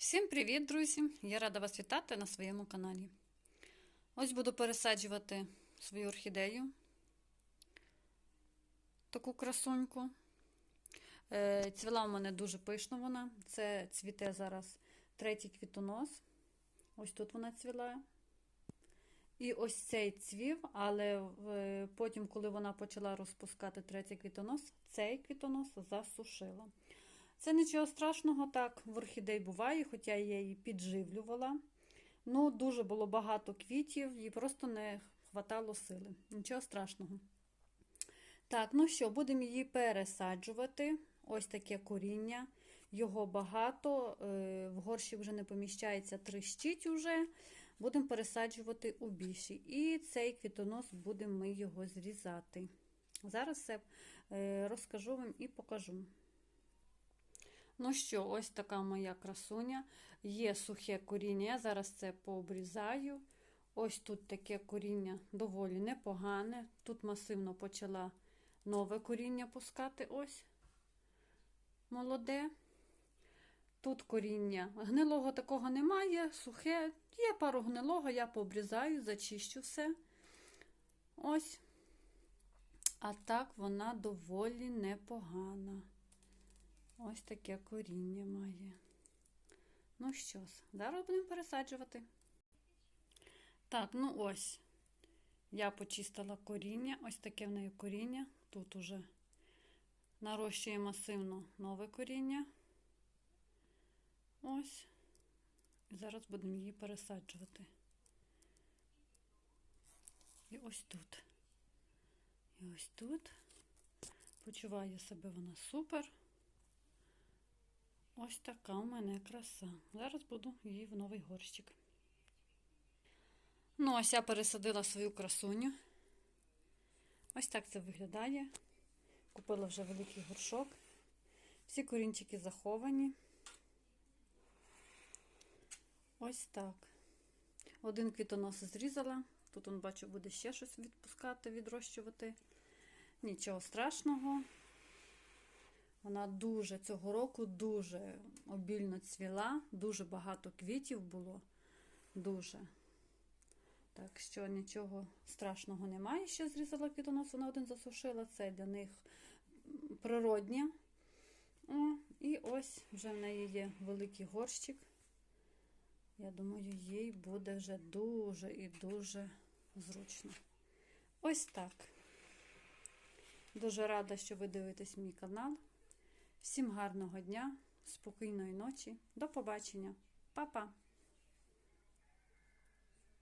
Всім привіт, друзі! Я рада вас вітати на своєму каналі. Ось буду пересаджувати свою орхідею, таку красуньку. Е, Цвіла у мене дуже пишно вона. Це цвіте зараз третій квітонос. Ось тут вона цвіла. І ось цей цвів, але потім, коли вона почала розпускати третій квітонос, цей квітонос засушила. Це нічого страшного, так, в орхідей буває, хоча я її підживлювала. Ну, дуже було багато квітів, їй просто не хватало сили. Нічого страшного. Так, ну що, будемо її пересаджувати. Ось таке коріння. Його багато, е, в горщик вже не поміщається, тріщить уже. Будемо пересаджувати у більші. І цей квітонос будемо ми його зрізати. Зараз все е, розкажу вам і покажу. Ну що, ось така моя красуня. Є сухе коріння. Я зараз це пообрізаю. Ось тут таке коріння доволі непогане. Тут масивно почала нове коріння пускати. Ось молоде. Тут коріння гнилого такого немає, сухе. Є пару гнилого, я пообрізаю, зачищу все. Ось. А так вона доволі непогана. Ось таке коріння має. Ну що ж, зараз будемо пересаджувати. Так, ну ось. Я почистила коріння. Ось таке в неї коріння. Тут уже нарощує масивно нове коріння. Ось. І зараз будемо її пересаджувати. І ось тут. І ось тут. Почуває себе вона супер. Ось така у мене краса. Зараз буду її в новий горщик. Ну, ось я пересадила свою красуню. Ось так це виглядає. Купила вже великий горшок. Всі корінчики заховані. Ось так. Один квітонос зрізала. Тут, он, бачу, буде ще щось відпускати, відрощувати. Нічого страшного. Вона дуже цього року дуже обільно цвіла, дуже багато квітів було. Дуже. Так що нічого страшного немає. Ще зрізала квітонос, вона один засушила. Це для них природнє. О, і ось вже в неї є великий горщик. Я думаю, їй буде вже дуже і дуже зручно. Ось так. Дуже рада, що ви дивитесь мій канал. Всім гарного дня, спокійної ночі. До побачення. Па-па!